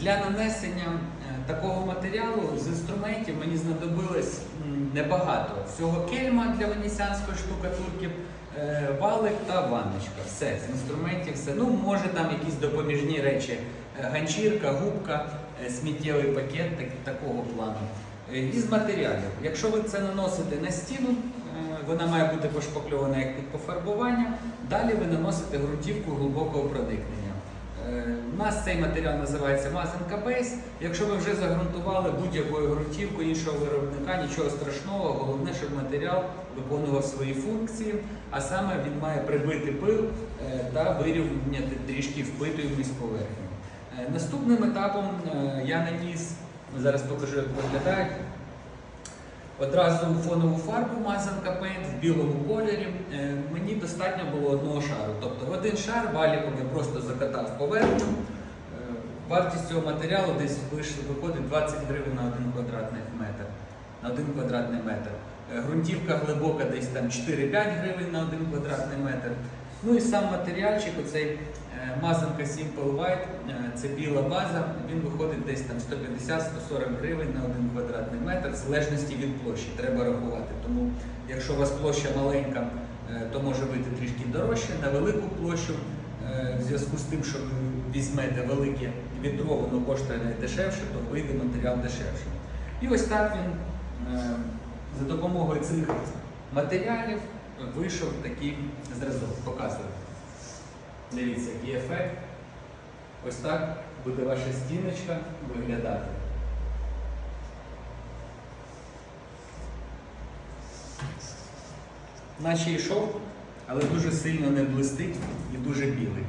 Для нанесення е, такого матеріалу з інструментів мені знадобилось небагато. Всього кельма для венеціанської штукатурки, е, валик та ванночка. Все, з інструментів все. Ну, може там якісь допоміжні речі, е, ганчірка, губка, сміттєвий пакет так, такого плану. Із матеріалів. Якщо ви це наносите на стіну, вона має бути пошпакльована як під пофарбування. Далі ви наносите ґрунтівку глибокого проникнення. Е, У нас цей матеріал називається мазанка бейс. Якщо ви вже загрунтували будь-якою ґрунтівкою іншого виробника, нічого страшного, головне, щоб матеріал виконував свої функції, а саме він має прибити пил е, та вирівняти трішки впитуємість поверхні. Е, Наступним етапом я наніс, зараз покажу, як виглядають. Одразу фонову фарбу мазанка Paint в білому кольорі. Мені достатньо було одного шару. Один шар валіком я просто закатав поверхню. Е, Вартість цього матеріалу десь виходить 20 гривень на один квадратний метр. На один квадратний метр. Е, Ґрунтівка глибока десь там 4-5 гривень на один квадратний метр. Ну і сам матеріальчик, оцей е, мазанка Simple White, е, це біла база, він виходить десь там 150-140 гривень на один квадратний метр, в залежності від площі, треба рахувати. Тому якщо у вас площа маленька, е, то може вийти трішки дорожче. На велику площу, е, в зв'язку з тим, що ви візьмете велике відро, воно коштує дешевше, то вийде матеріал дешевше. І ось так він е, за допомогою цих матеріалів вийшов такий зразок. Показую. Дивіться, який ефект. Ось так буде ваша стіночка виглядати. Наче йшов, але дуже сильно не блистить і дуже білий.